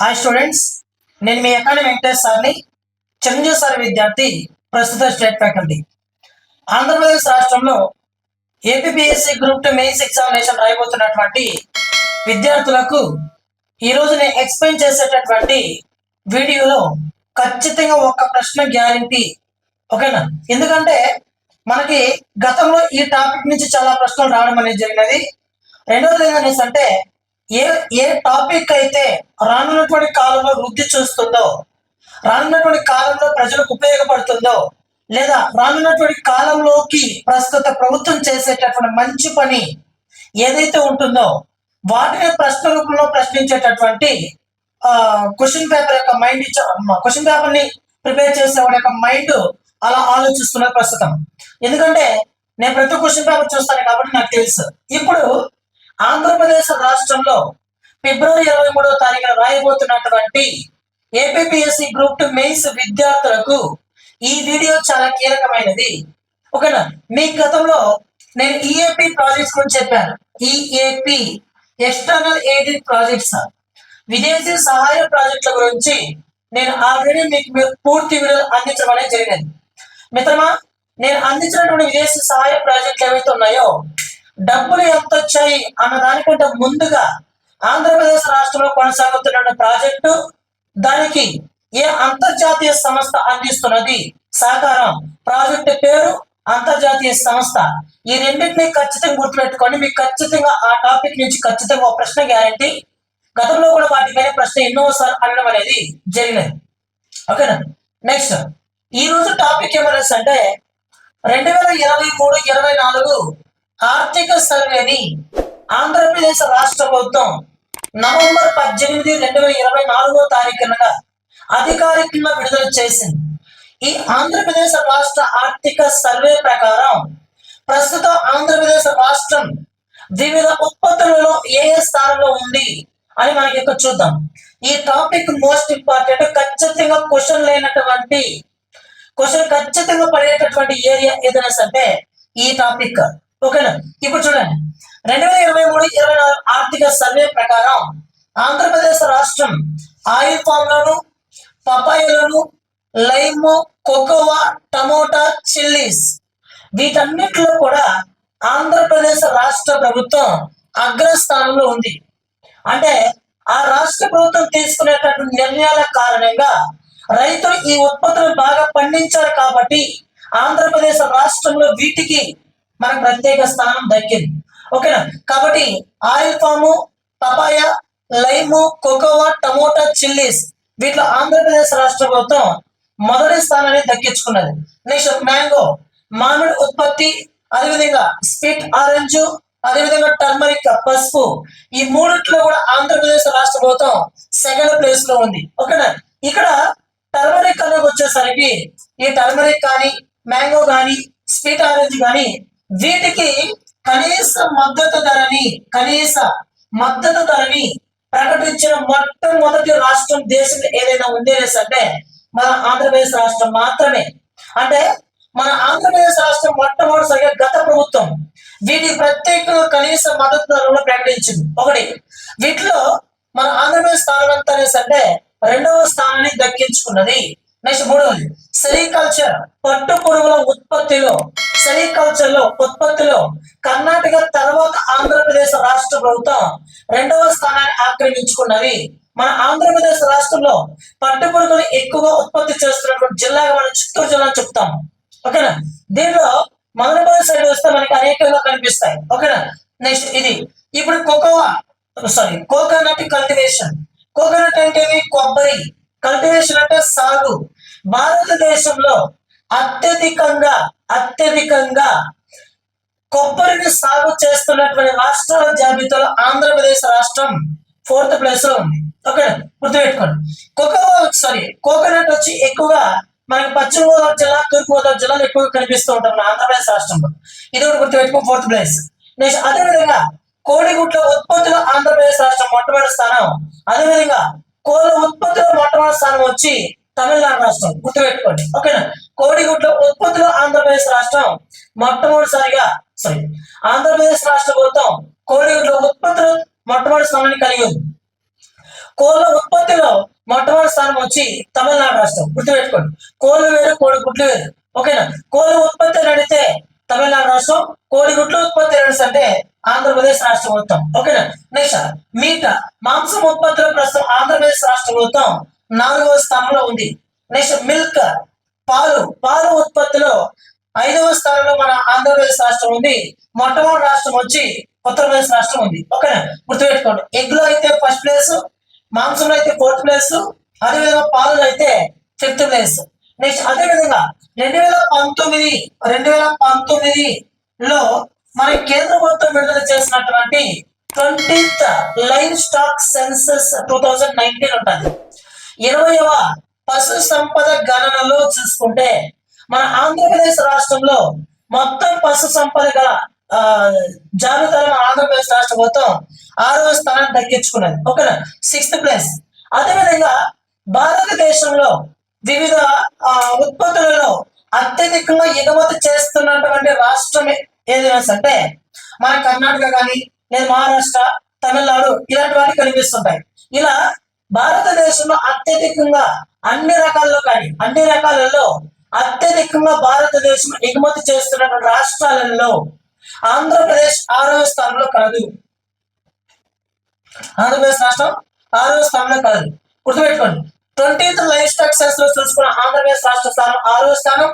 Hi students నేను మీ academy Venkatesh సార్ని Chiranjeevi sir విద్యార్థి ప్రస్తుత స్టేట్ ఫ్యాకల్టీ. ఆంధ్రప్రదేశ్ రాష్ట్రంలో APSC group two mains examination రాయబోతున్నటువంటి విద్యార్థులకు ఈరోజు నేను ఎక్స్ప్లెయిన్ చేసేటటువంటి వీడియోలో ఖచ్చితంగా ఒక ప్రశ్న గ్యారంటీ ఓకేనా? ఎందుకంటే మనకి గతంలో ఈ టాపిక్ నుంచి చాలా ప్రశ్నలు రావడం అనేది జరిగినది. రెండవది ఏంటనేసి అంటే ఏ ఏ టాపిక్ అయితే రానున్నటువంటి కాలంలో వృద్ధి చూస్తుందో రానున్నటువంటి కాలంలో ప్రజలకు ఉపయోగపడుతుందో లేదా రానున్నటువంటి కాలంలోకి ప్రస్తుత ప్రభుత్వం చేసేటటువంటి మంచి పని ఏదైతే ఉంటుందో వాటిని ప్రశ్న రూపంలో ప్రశ్నించేటటువంటి క్వశ్చన్ పేపర్ యొక్క మైండ్ క్వశ్చన్ పేపర్ని ప్రిపేర్ చేసేవాడి యొక్క మైండ్ అలా ఆలోచిస్తున్నారు ప్రస్తుతం. ఎందుకంటే నేను ప్రతి క్వశ్చన్ పేపర్ చూస్తాను కాబట్టి నాకు తెలుసు. ఇప్పుడు ఆంధ్రప్రదేశ్ రాష్ట్రంలో ఫిబ్రవరి ఇరవై మూడవ తారీఖున రాయబోతున్నటువంటి ఏపీఎస్సి గ్రూప్ టు మెయిన్స్ విద్యార్థులకు ఈ వీడియో చాలా కీలకమైనది. ఓకేనా? మీ గతంలో నేను ఈఏపి ప్రాజెక్ట్స్ గురించి చెప్పాను. ఈఏపి ఎక్స్టర్నల్ ఎయిడెడ్ ప్రాజెక్ట్స్ విదేశీ సహాయ ప్రాజెక్టుల గురించి నేను ఆల్రెడీ మీకు పూర్తి వీడియో అందించడం అనేది జరిగింది. మిత్రమా నేను అందించినటువంటి విదేశీ సహాయ ప్రాజెక్టులు ఏవైతే ఉన్నాయో డబ్బులు ఎంత వచ్చాయి అన్న దానికంటే ముందుగా ఆంధ్రప్రదేశ్ రాష్ట్రంలో కొనసాగుతున్న ప్రాజెక్టు దానికి ఏ అంతర్జాతీయ సంస్థ అందిస్తున్నది? సహకారం ప్రాజెక్టు పేరు అంతర్జాతీయ సంస్థ. ఈ రెండింటిని ఖచ్చితంగా గుర్తుపెట్టుకోండి. మీకు ఖచ్చితంగా ఆ టాపిక్ నుంచి ఖచ్చితంగా ఒక ప్రశ్న గ్యారంటీ. గతంలో కూడా వాటిపైన ప్రశ్న ఎన్నోసార్లు అనడం అనేది జరిగినది. ఓకేనా? నెక్స్ట్. ఈ రోజు టాపిక్ ఏమనేసి అంటే రెండు వేల ఇరవై మూడు ఇరవై నాలుగు ఆర్థిక సర్వేని ఆంధ్రప్రదేశ్ రాష్ట్ర ప్రభుత్వం నవంబర్ పద్దెనిమిది రెండు వేల ఇరవై నాలుగో తారీఖున అధికారికంగా విడుదల చేసింది. ఈ ఆంధ్రప్రదేశ్ రాష్ట్ర ఆర్థిక సర్వే ప్రకారం ప్రస్తుత ఆంధ్రప్రదేశ్ రాష్ట్రం వివిధ ఉత్పత్తులలో ఏ ఏ స్థానంలో ఉంది అని మనకి ఇక్కడ చూద్దాం. ఈ టాపిక్ మోస్ట్ ఇంపార్టెంట్. ఖచ్చితంగా క్వశ్చన్ లేనటువంటి క్వశ్చన్ ఖచ్చితంగా పడేటటువంటి ఏరియా ఏదైనా సరే ఈ టాపిక్. ఓకేనా? ఇప్పుడు చూడండి. రెండు వేల ఇరవై మూడు ఇరవై నాలుగు ఆర్థిక సర్వే ప్రకారం ఆంధ్రప్రదేశ్ రాష్ట్రం ఆయిల్ పామ్లను పపాయలను లైమ్ కోకోవా టమోటా చిల్లీస్ వీటన్నిటిలో కూడా ఆంధ్రప్రదేశ్ రాష్ట్ర ప్రభుత్వం అగ్రస్థానంలో ఉంది. అంటే ఆ రాష్ట్ర ప్రభుత్వం తీసుకునేటటువంటి నిర్ణయాల కారణంగా రైతులు ఈ ఉత్పత్తులు బాగా పండించారు కాబట్టి ఆంధ్రప్రదేశ్ రాష్ట్రంలో వీటికి మనకు ప్రత్యేక స్థానం దక్కింది. ఓకేనా? కాబట్టి oil palm papaya lime cocoa tomato chillies వీటిలో ఆంధ్రప్రదేశ్ రాష్ట్ర ప్రభుత్వం మొదటి స్థానాన్ని దక్కించుకున్నది. నెక్స్ట్ మ్యాంగో మామిడి ఉత్పత్తి అదేవిధంగా స్వీట్ ఆరెంజ్ అదేవిధంగా టర్మరిక్ పసుపు ఈ మూడిట్లో కూడా ఆంధ్రప్రదేశ్ రాష్ట్ర ప్రభుత్వం సెకండ్ ప్లేస్లో ఉంది. ఓకేనా? ఇక్కడ టర్మరిక్ అనేది వచ్చేసరికి ఈ టర్మరిక్ కానీ మ్యాంగో కానీ స్వీట్ ఆరెంజ్ కానీ వీటికి కనీస మద్దతు ధరని కనీస మద్దతు ధరని ప్రకటించిన మొట్టమొదటి రాష్ట్రం దేశం ఏదైనా ఉంది అనేసి అంటే మన ఆంధ్రప్రదేశ్ రాష్ట్రం మాత్రమే. అంటే మన ఆంధ్రప్రదేశ్ రాష్ట్రం మొట్టమొదటిసారిగా గత ప్రభుత్వం వీటి ప్రత్యేకంగా కనీస మద్దతు ధరలను ప్రకటించింది. ఒకటి వీటిలో మన ఆంధ్రప్రదేశ్ స్థానం ఎంత అనేసి అంటే రెండవ స్థానాన్ని దక్కించుకున్నది. నెక్స్ట్ మూడవది సెరికల్చర్ పట్టు పురుగుల ఉత్పత్తిలో సెరికల్చర్లో ఉత్పత్తిలో కర్ణాటక తర్వాత ఆంధ్రప్రదేశ్ రాష్ట్ర ప్రభుత్వం రెండవ స్థానాన్ని ఆక్రమించుకున్నవి. మన ఆంధ్రప్రదేశ్ రాష్ట్రంలో పట్టు పురుగులు ఎక్కువగా ఉత్పత్తి చేస్తున్నటువంటి జిల్లాగా మనం చిత్తూరు జిల్లా చెప్తాం. ఓకేనా? దీనిలో మదనపల్లి సైడ్ వస్తే మనకి అనేకంగా కనిపిస్తాయి. ఓకేనా? నెక్స్ట్ ఇది. ఇప్పుడు cocoa sorry coconut cultivation coconut అంటే కొబ్బరి. కల్టివేషన్ అంటే సాగు. భారతదేశంలో అత్యధికంగా అత్యధికంగా కొబ్బరిని సాగు చేస్తున్నటువంటి రాష్ట్రాల జాబితాలో ఆంధ్రప్రదేశ్ రాష్ట్రం ఫోర్త్ ప్లేస్లో ఉంది. ఓకే గుర్తుపెట్టుకోండి. కోకో సారీ కోకోనట్ వచ్చి ఎక్కువగా మనకి పశ్చిమ గోదావరి జిల్లా తూర్పు గోదావరి జిల్లాలో ఎక్కువగా కనిపిస్తూ ఉంటాం మన ఆంధ్రప్రదేశ్ రాష్ట్రంలో. ఇది కూడా గుర్తుపెట్టుకో ఫోర్త్ ప్లేస్. నెక్స్ట్ అదేవిధంగా కోడిగుడ్ల ఉత్పత్తిలో ఆంధ్రప్రదేశ్ రాష్ట్రం మొట్టమొదటి స్థానం. అదేవిధంగా కోళ్ళ ఉత్పత్తిలో మొట్టమొదటి స్థానం వచ్చి తమిళనాడు రాష్ట్రం. గుర్తుపెట్టుకోండి. ఓకేనా? కోడిగుడ్ల ఉత్పత్తిలో ఆంధ్రప్రదేశ్ రాష్ట్రం మొట్టమొదటిసారిగా సారీ ఆంధ్రప్రదేశ్ రాష్ట్ర ప్రభుత్వం కోడిగుడ్ల ఉత్పత్తిలో మొట్టమొదటి స్థానాన్ని కలిగి ఉంది. కోళ్ళ ఉత్పత్తిలో మొట్టమొదటి స్థానం వచ్చి తమిళనాడు రాష్ట్రం. గుర్తుపెట్టుకోండి. కోళ్ళు వేరు కోడిగుడ్లు వేరు. ఓకేనా? కోళ్ళ ఉత్పత్తి నడితే తమిళనాడు రాష్ట్రం కోడిగుడ్ల ఉత్పత్తి నడిస్తే అంటే ఆంధ్రప్రదేశ్ రాష్ట్ర ప్రభుత్వం. ఓకేనా? నెక్స్ట్ మీట మాంసం ఉత్పత్తుల ప్రస్తుతం ఆంధ్రప్రదేశ్ రాష్ట్ర ప్రభుత్వం నాలుగవ స్థానంలో ఉంది. నెక్స్ట్ మిల్క్ పాలు పాలు ఉత్పత్తిలో ఐదవ స్థానంలో మన ఆంధ్రప్రదేశ్ రాష్ట్రం ఉంది. మొట్టమొదటి రాష్ట్రం వచ్చి ఉత్తరప్రదేశ్ రాష్ట్రం ఉంది. ఓకేనా? గుర్తుపెట్టుకోండి. ఎగ్లో అయితే ఫస్ట్ ప్లేస్ మాంసంలో అయితే ఫోర్త్ ప్లేస్ అదేవిధంగా పాలు అయితే ఫిఫ్త్ ప్లేస్. నెక్స్ట్ అదేవిధంగా రెండు వేల పంతొమ్మిది రెండు వేల పంతొమ్మిది లో మన కేంద్ర ప్రభుత్వం విడుదల చేసినటువంటి twentieth livestock census two thousand nineteen ఉంటుంది. ఇరవైవ పశు సంపద గణనలో చూసుకుంటే మన ఆంధ్రప్రదేశ్ రాష్ట్రంలో మొత్తం పశు సంపద గల ఆ, జాబితాలో ఆంధ్రప్రదేశ్ రాష్ట్ర ప్రభుత్వం ఆరవ స్థానం దక్కించుకున్నది. ఓకేనా? సిక్స్త్ ప్లేస్ అదేవిధంగా భారతదేశంలో వివిధ ఉత్పత్తులలో అత్యధికంగా ఎగుమతి చేస్తున్నటువంటి రాష్ట్రం ఏదైనా అంటే మన కర్ణాటక కానీ లేదా మహారాష్ట్ర తమిళనాడు ఇలాంటి వాటి కనిపిస్తుంటాయి. ఇలా భారతదేశంలో అత్యధికంగా అన్ని రకాల్లో కానీ అన్ని రకాలలో అత్యధికంగా భారతదేశం ఎగుమతి చేస్తున్న రాష్ట్రాలలో ఆంధ్రప్రదేశ్ ఆరవ స్థానంలో కాదు ఆంధ్రప్రదేశ్ రాష్ట్రం ఆరవ స్థానంలో కాదు గుర్తుపెట్టుకోండి. ట్వంటీత్ లైఫ్ స్టాక్ సెన్స్లో చూసుకున్న ఆంధ్రప్రదేశ్ రాష్ట్ర స్థానం ఆరవ స్థానం.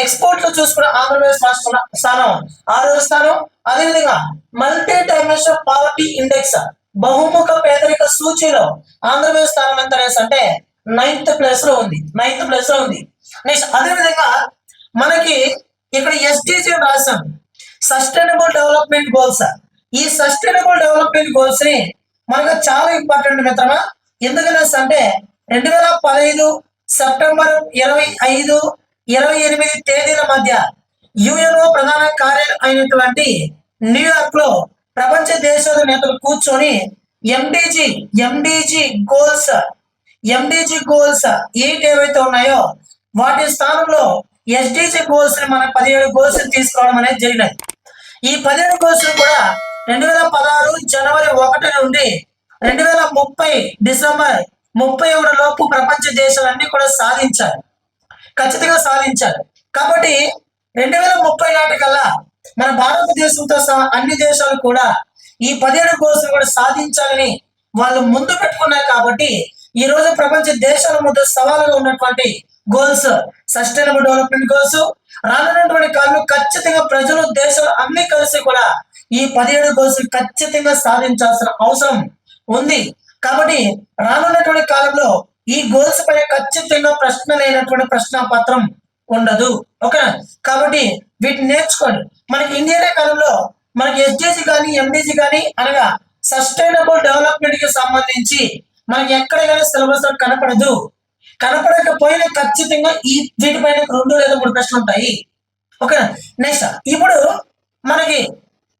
ఎక్స్పోర్ట్లో చూసుకున్న ఆంధ్రప్రదేశ్ రాష్ట్ర స్థానం ఆరవ స్థానం. అదేవిధంగా మల్టీ డైమెన్షన్ పావర్టీ ఇండెక్స్ బహుముఖ పేదరిక సూచీలో ఆంధ్రప్రదేశ్ స్థానం ఎంత అనేసి అంటే నైన్త్ ప్లేస్లో ఉంది. నైన్త్ ప్లేస్లో ఉంది. నెక్స్ట్ అదేవిధంగా మనకి ఇక్కడ ఎస్టీజీ రాశాం. సస్టైనబుల్ డెవలప్మెంట్ గోల్స్ ఈ సస్టైనబుల్ డెవలప్మెంట్ గోల్స్ని మనకు చాలా ఇంపార్టెంట్ మిత్రమా? ఎందుకనేసి అంటే రెండు వేల పదహైదు సెప్టెంబర్ ఇరవై ఐదు ఇరవై ఎనిమిది తేదీల మధ్య యుఎన్ఓ ప్రధాన కార్యాలయం అయినటువంటి న్యూయార్క్లో ప్రపంచ దేశాల నేతలు కూర్చొని ఎండిజి ఎండిజి గోల్స్ ఎండిజి గోల్స్ ఏంటి ఏవైతే ఉన్నాయో వాటి స్థానంలో ఎస్డిజి గోల్స్ని మన పదిహేడు గోల్స్ తీసుకోవడం అనేది జరిగినది. ఈ పదిహేడు గోల్స్ కూడా రెండు వేల పదహారు జనవరి ఒకటి నుండి రెండు వేల ముప్పై డిసెంబర్ ముప్పై ఒకటి లోపు ప్రపంచ దేశాలన్నీ కూడా సాధించారు ఖచ్చితంగా సాధించారు కాబట్టి రెండు వేల ముప్పై నాటికల్లా మన భారతదేశంతో సహా అన్ని దేశాలు కూడా ఈ పదిహేడు గోల్స్ కూడా సాధించాలని వాళ్ళు ముందు పెట్టుకున్నారు కాబట్టి ఈ రోజు ప్రపంచ దేశాల ముందు సవాలుగా ఉన్నటువంటి గోల్స్ సస్టైనబుల్ డెవలప్మెంట్ గోల్స్ రానున్నటువంటి కాలంలో ఖచ్చితంగా ప్రజలు దేశాలు అన్ని కలిసి కూడా ఈ పదిహేడు గోల్స్ ఖచ్చితంగా సాధించాల్సిన అవసరం ఉంది. కాబట్టి రానున్నటువంటి కాలంలో ఈ గోల్స్ పైన ఖచ్చితంగా ప్రశ్న లేనటువంటి ప్రశ్న పత్రం ఉండదు. ఓకే కాబట్టి వీటిని నేర్చుకోండి. మనకి ఇండియన్ కాలంలో మనకి ఎస్డిసి కానీ ఎండిసి కానీ అనగా సస్టైనబుల్ డెవలప్మెంట్కి సంబంధించి మనకి ఎక్కడ కానీ సిలబస్ కనపడదు. కనపడకపోయినా ఖచ్చితంగా ఈ వీటిపైన రెండు లేదా మూడు ప్రశ్నలు ఉంటాయి. ఓకే నెక్స్ట్ ఇప్పుడు మనకి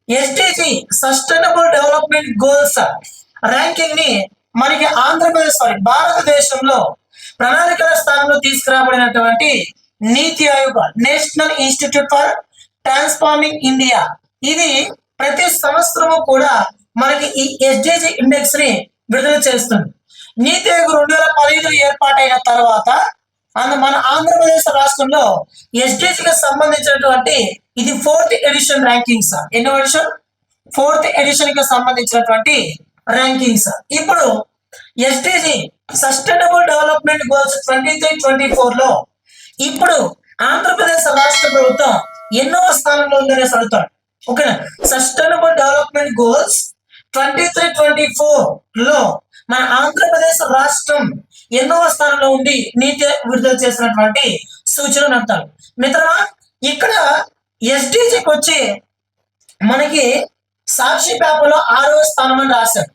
ఎస్డిసి సస్టైనబుల్ డెవలప్మెంట్ గోల్స్ ర్యాంకింగ్ని మనకి ఆంధ్రప్రదేశ్ సారీ భారతదేశంలో ప్రణాళికల స్థానంలో తీసుకురాబడినటువంటి NITI Aayog national institute for transforming India. ఇది ప్రతి సంవత్సరము కూడా మనకి ఈ ఎస్డిజి ఇండెక్స్ని విడుదల చేస్తుంది. నీతి ఆయోగ్ రెండు వేల పదిహేను ఏర్పాటైన తర్వాత అందు మన ఆంధ్రప్రదేశ్ రాష్ట్రంలో ఎస్డిజికి కి సంబంధించినటువంటి ఇది ఫోర్త్ ఎడిషన్ ర్యాంకింగ్స్. ఎన్నో ఎడిషన్? ఫోర్త్ ఎడిషన్కి సంబంధించినటువంటి ర్యాంకింగ్స్. ఇప్పుడు SDG sustainable development goals twenty three twenty ఫోర్లో ఇప్పుడు ఆంధ్రప్రదేశ్ రాష్ట్ర ప్రభుత్వం ఎన్నో స్థానంలో ఉందని అడుగుతాడు ఓకేనా? Sustainable development goals twenty three twenty ఫోర్లో మన ఆంధ్రప్రదేశ్ రాష్ట్రం ఎన్నో స్థానంలో ఉండి నీతి విడుదల చేసినటువంటి సూచనలు అంటారు. మిత్రమా ఇక్కడ ఎస్డిజికి వచ్చి మనకి సాక్షి పేపర్లో ఆరో స్థానం అని రాశాడు.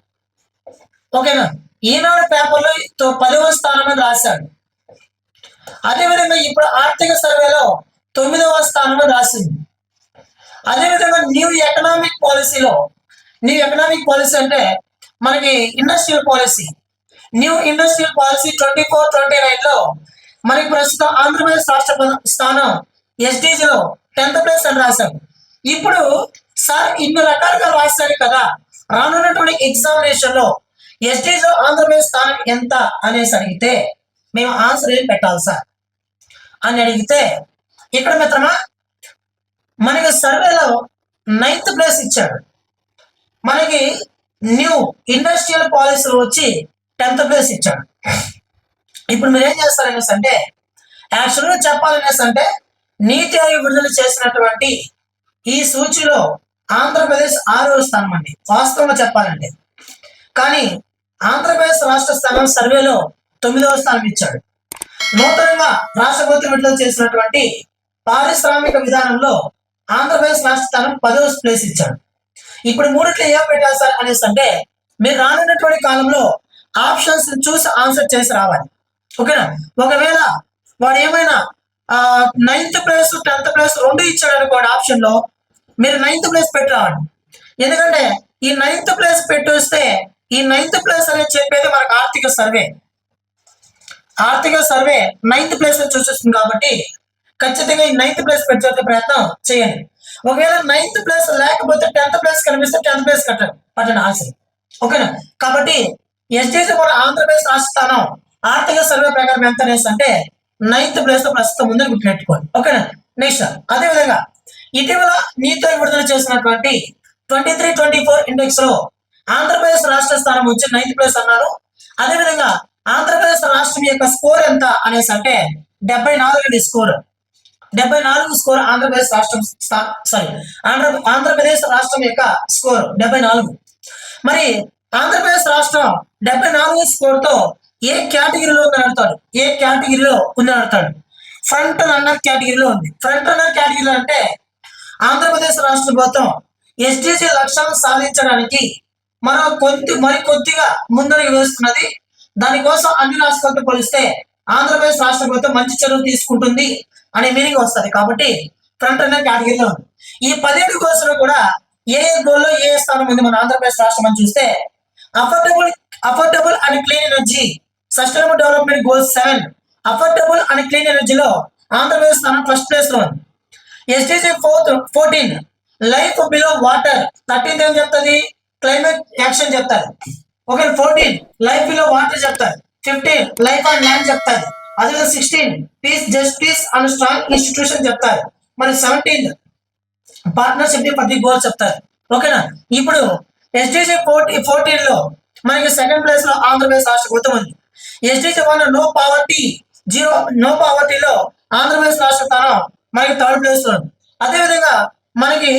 ఓకేనా? ఈనాడు పేపర్లో పదవ స్థానం అని రాశాడు. అదేవిధంగా ఇప్పుడు ఆర్థిక సర్వేలో తొమ్మిదవ స్థానంలో రాసింది. అదేవిధంగా న్యూ ఎకనామిక్ పాలసీలో న్యూ ఎకనామిక్ పాలసీ అంటే మనకి industrial policy new industrial policy twenty four twenty నైన్లో మనకి ప్రస్తుతం ఆంధ్రప్రదేశ్ రాష్ట్ర స్థానం SDG లో టెన్త్ ప్లేస్ అని రాశారు. ఇప్పుడు సార్ ఇన్ని రకాలుగా రాశారు కదా రానున్నటువంటి ఎగ్జామినేషన్లో SDG ఆంధ్రప్రదేశ్ స్థానం ఎంత అనేసి అడిగితే మేము ఆన్సర్ ఏం పెట్టాలి సార్? అని అడిగితే ఇక్కడ మిత్రమా మనకి సర్వేలో నైన్త్ ప్లేస్ ఇచ్చాడు. మనకి న్యూ ఇండస్ట్రియల్ పాలసీలు వచ్చి టెన్త్ ప్లేస్ ఇచ్చాడు. ఇప్పుడు మీరు ఏం చేస్తారనేసి అంటే యాక్చువల్గా చెప్పాలనేసి అంటే నీతి ఆయోగ్ విడుదల చేసినటువంటి ఈ సూచిలో ఆంధ్రప్రదేశ్ ఆరో స్థానం అండి. వాస్తవంగా చెప్పాలంటే. కానీ ఆంధ్రప్రదేశ్ రాష్ట్ర స్థానం సర్వేలో తొమ్మిదవ స్థానం ఇచ్చాడు. నూతనంగా రాష్ట్ర ప్రభుత్వం విడుదల చేసినటువంటి పారిశ్రామిక విధానంలో ఆంధ్రప్రదేశ్ రాష్ట్ర స్థానం పదవ ప్లేస్ ఇచ్చాడు. ఇప్పుడు మూడిట్లో ఏం పెట్టాలి సార్ అనేసి అంటే మీరు రానున్నటువంటి కాలంలో ఆప్షన్స్ చూసి ఆన్సర్ చేసి రావాలి. ఓకేనా ఒకవేళ వాడు ఏమైనా నైన్త్ ప్లేస్ టెన్త్ ప్లేస్ రెండు ఇచ్చాడు అనుకోండి ఆప్షన్లో మీరు నైన్త్ ప్లేస్ పెట్టి ఎందుకంటే ఈ నైన్త్ ప్లేస్ పెట్టి వస్తే ఈ నైన్త్ ప్లేస్ అనేది చెప్పేది మనకు ఆర్థిక సర్వే ఆర్థిక సర్వే నైన్త్ ప్లేస్లో చూసేస్తుంది కాబట్టి ఖచ్చితంగా ఈ నైన్త్ ప్లేస్ పెట్టే ప్రయత్నం చేయండి. ఒకవేళ నైన్త్ ప్లేస్ లేకపోతే టెన్త్ ప్లేస్ కనిపిస్తే టెన్త్ ప్లేస్ కట్టండి పట్టండి ఆన్సర్ ఓకేనా? కాబట్టి ఎస్డిసి మన ఆంధ్రప్రదేశ్ రాష్ట్ర స్థానం ఆర్థిక సర్వే ప్రకారం ఎంత అనేసి అంటే నైన్త్ ప్లేస్లో ప్రస్తుతం ముందు గుర్తుపెట్టుకోండి. ఓకేనా? నెక్స్ట్ అదే విధంగా ఇటీవల నీతో విడుదల చేసినటువంటి twenty three twenty four ఇండెక్స్లో Andhra Pradesh రాష్ట్ర స్థానం వచ్చి నైన్త్ ప్లేస్ అన్నారు. అదే విధంగా ఆంధ్రప్రదేశ్ రాష్ట్రం యొక్క స్కోర్ ఎంత అనేసి అంటే డెబ్బై నాలుగు స్కోర్. డెబ్బై నాలుగు స్కోర్ ఆంధ్రప్రదేశ్ రాష్ట్రం సారీ ఆంధ్ర ఆంధ్రప్రదేశ్ రాష్ట్రం యొక్క స్కోర్ డెబ్బై నాలుగు. మరి ఆంధ్రప్రదేశ్ రాష్ట్రం డెబ్బై నాలుగు స్కోర్తో ఏ కేటగిరీలో ఉందని అడతాడు ఏ కేటగిరీలో ఉందని అడతాడు ఫ్రంట్ రన్నర్ కేటగిరీలో ఉంది. ఫ్రంట్ రన్నర్ కేటగిరీలో అంటే ఆంధ్రప్రదేశ్ రాష్ట్ర ప్రభుత్వం ఎస్డిసి లక్ష్యాలను సాధించడానికి మరో కొద్ది మరి కొద్దిగా ముందడుగు వేస్తున్నది దానికోసం అన్ని రాష్ట్రాలతో పోలిస్తే ఆంధ్రప్రదేశ్ రాష్ట్ర ప్రభుత్వం మంచి చర్యలు తీసుకుంటుంది అనే మీనింగ్ వస్తుంది. కాబట్టి ఫ్రంట్ రన్నర్ కేటగిరీలో ఉంది. ఈ పదిహేడు కోర్సులో కూడా ఏ ఏ గోల్లో ఏ ఏ స్థానం ఉంది మన ఆంధ్రప్రదేశ్ రాష్ట్రం అని చూస్తే affordable affordable and clean energy sustainable development goals seven affordable and clean ఎనర్జీలో ఆంధ్రప్రదేశ్ స్థానం ఫస్ట్ ప్లేస్లో ఉంది. SDG fourth fourteen life below water thirteenth ఏం చెప్తుంది? క్లైమేట్ యాక్షన్ చెప్తారు okay fourteen life below water చెప్తారు. ఫిఫ్టీన్ లైఫ్ ఆన్ ల్యాండ్ చెప్తారు. అదే sixteen peace justice and strong institution చెప్తారు. మరి సెవెంటీన్ పార్ట్నర్షిప్ ప్రతి గోల్ చెప్తారు. ఓకేనా? ఇప్పుడు ఎస్డిసి ఫోర్టీ ఫోర్టీన్లో మనకి సెకండ్ ప్లేస్లో ఆంధ్రప్రదేశ్ రాష్ట్ర ప్రభుత్వం ఉంది. SDG one no poverty zero no పావర్టీలో Andhra Pradesh రాష్ట్ర స్థానం మనకి థర్డ్ ప్లేస్లో ఉంది. అదేవిధంగా మనకి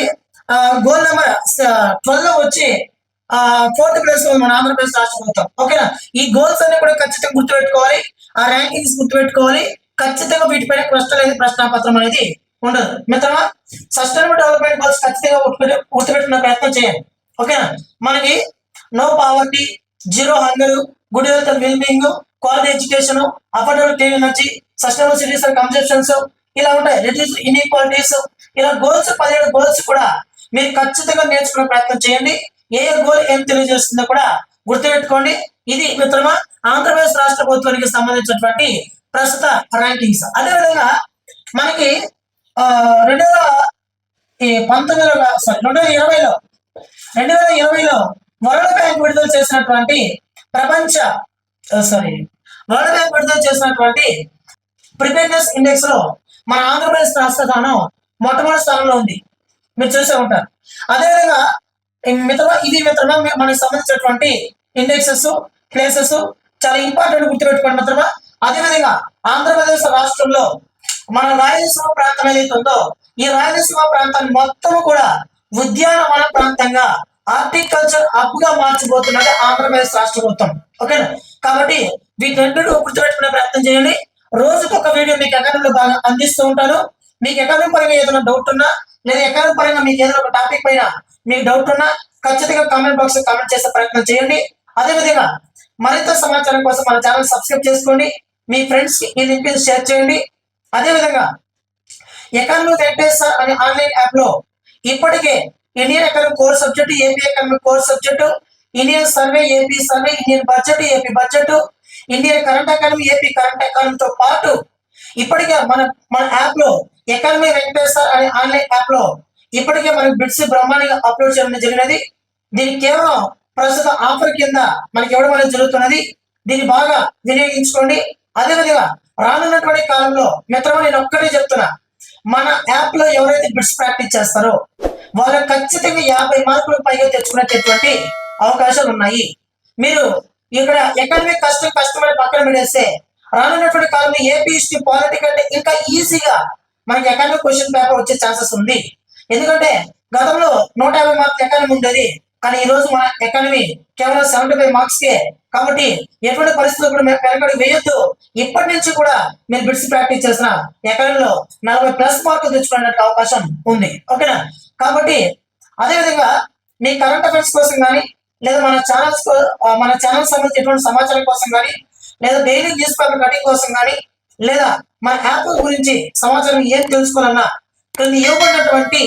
గోల్ నెంబర్ ట్వెల్వ్లో వచ్చి ఫోర్త్ ప్లేస్లో మన ఆంధ్రప్రదేశ్ రాష్ట్ర ప్రభుత్వం ఓకేనా ఈ గోల్స్ అన్ని కూడా ఖచ్చితంగా గుర్తుపెట్టుకోవాలి. ఆ ర్యాంకింగ్స్ గుర్తుపెట్టుకోవాలి. ఖచ్చితంగా వీటిపైన ప్రశ్న అనేది ప్రశ్నాపత్రం అనేది ఉండదు. మిత్రమా సస్టైనబుల్ డెవలప్మెంట్ గోల్స్ ఖచ్చితంగా గుర్తుపెట్టుకునే ప్రయత్నం చేయండి. ఓకేనా మనకి no poverty zero hunger good health and well being quality education affordable clean energy sustainable cities and conceptions ఇలా ఉంటాయి. రిడ్యూస్ ఇన్ఈక్వాలిటీస్ ఇలా గోల్స్ పదిహేడు గోల్స్ కూడా మీరు ఖచ్చితంగా నేర్చుకునే ప్రయత్నం చేయండి. ఏ ఏ గోల్ ఏం తెలియజేస్తుందో కూడా గుర్తుపెట్టుకోండి. ఇది మిత్రమా ఆంధ్రప్రదేశ్ రాష్ట్ర ప్రభుత్వానికి సంబంధించినటువంటి ప్రస్తుత ర్యాంకింగ్స్ అదేవిధంగా మనకి రెండు వేల ఈ పంతొమ్మిదిలో సారీ రెండు వేల ఇరవైలో రెండు వేల ఇరవైలో వరల్డ్ బ్యాంక్ విడుదల చేసినటువంటి ప్రపంచ సారీ వరల్డ్ బ్యాంక్ విడుదల చేసినటువంటి ప్రిపేర్నెస్ ఇండెక్స్లో మన ఆంధ్రప్రదేశ్ రాష్ట్ర స్థానం మొట్టమొదటి స్థానంలో ఉంది. మీరు చూసే ఉంటారు. అదేవిధంగా మిత్రమా ఇది మిత్రమా మనకు మనకి సంబంధించినటువంటి ఇండెక్సెస్ ప్లేసెస్ చాలా ఇంపార్టెంట్ గుర్తుపెట్టుకోండి మిత్రమా. అదేవిధంగా ఆంధ్రప్రదేశ్ రాష్ట్రంలో మన రాయలసీమ ప్రాంతం ఏదైతే ఉందో ఈ రాయలసీమ ప్రాంతాన్ని మొత్తం కూడా ఉద్యానవన ప్రాంతంగా హార్టికల్చర్ హబ్గా మార్చబోతున్నది ఆంధ్రప్రదేశ్ రాష్ట్ర ప్రభుత్వం. ఓకేనా? కాబట్టి వీటన్నిటిని గుర్తుపెట్టుకునే ప్రయత్నం చేయండి. రోజుకొక వీడియో మీకు ఎకానమీలో బాగా అందిస్తూ ఉంటాను. మీకు ఎకానమీ పరంగా ఏదైనా డౌట్ ఉన్నా లేదా ఎకానమీ పరంగా మీకు ఏదైనా ఒక టాపిక్ పైన మీకు డౌట్ ఉన్నా ఖచ్చితంగా కామెంట్ బాక్స్ కామెంట్ చేసే ప్రయత్నం చేయండి. అదేవిధంగా మరింత సమాచారం కోసం మన ఛానల్ సబ్స్క్రైబ్ చేసుకోండి. మీ ఫ్రెండ్స్కి ఈ లింక్ షేర్ చేయండి. అదేవిధంగా ఎకానమీ ఎంటేసర్ అనే ఆన్లైన్ యాప్లో ఇప్పటికే Indian economic core subject AP economic core subject Indian survey AP survey Indian budget AP budget Indian current academy AP current ఎకానమీతో పాటు ఇప్పటికే మన మన యాప్లో ఎకానమీ వెంకటేశ్వర్ అనే ఆన్లైన్ యాప్లో ఇప్పటికే మనకి బిట్స్ బ్రహ్మాండంగా అప్లోడ్ చేయడం జరిగినది. దీనికి కేవలం ప్రస్తుత ఆఫర్ కింద మనకి ఇవ్వడం అనేది జరుగుతున్నది. దీన్ని బాగా వినియోగించుకోండి. అదేవిధంగా రానున్నటువంటి కాలంలో మిత్రమా నేను ఒక్కటే చెప్తున్నా. మన యాప్లో ఎవరైతే బిట్స్ ప్రాక్టీస్ చేస్తారో వాళ్ళు ఖచ్చితంగా యాభై మార్కులు పైగా తెచ్చుకునేటటువంటి అవకాశాలు ఉన్నాయి. మీరు ఇక్కడ ఎకనమిక్ కష్టం కష్టమని పక్కన పెడేస్తే రానున్నటువంటి కాలంలో ఏపీఎస్టీ పాలిటిక్ అంటే ఇంకా ఈజీగా మనకి ఎకానమిక్ క్వశ్చన్ పేపర్ వచ్చే ఛాన్సెస్ ఉంది. ఎందుకంటే గతంలో నూట యాభై మార్కులు ఎకానమీ ఉండేది. కానీ ఈ రోజు మన ఎకానమీ కేవలం సెవెంటీ ఫైవ్ మార్క్స్ కే. కాబట్టి ఎటువంటి పరిస్థితులు కూడా మీరు వెనకడుగు వేయొద్దు. ఇప్పటి నుంచి కూడా మీరు బిట్స్ ప్రాక్టీస్ చేసిన ఎకానమీలో నలభై ప్లస్ మార్కులు తెచ్చుకునే అవకాశం ఉంది. ఓకేనా కాబట్టి అదే విధంగా మీ కరెంట్ అఫైర్స్ కోసం కానీ లేదా మన ఛానల్స్ మన ఛానల్ సంబంధించి ఎటువంటి సమాచారం కోసం కానీ లేదా డైలీ న్యూస్ పేపర్ కటింగ్ కోసం కానీ లేదా మన యాప్ గురించి సమాచారం ఏం తెలుసుకోవాలన్నా కొన్ని ఇవ్వబడినటువంటి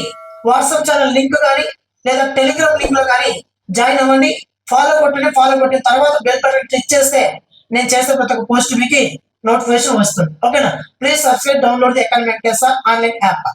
వాట్సాప్ ఛానల్ లింక్ కానీ లేదా టెలిగ్రామ్ లింక్లో కానీ జాయిన్ అవ్వండి. ఫాలో కొట్టండి ఫాలో కొట్టిన తర్వాత బెల్ బటన్ క్లిక్ చేస్తే నేను చేసే ప్రతి ఒక్క పోస్ట్ మీకు నోటిఫికేషన్ వస్తుంది. ఓకేనా please subscribe download the economic online app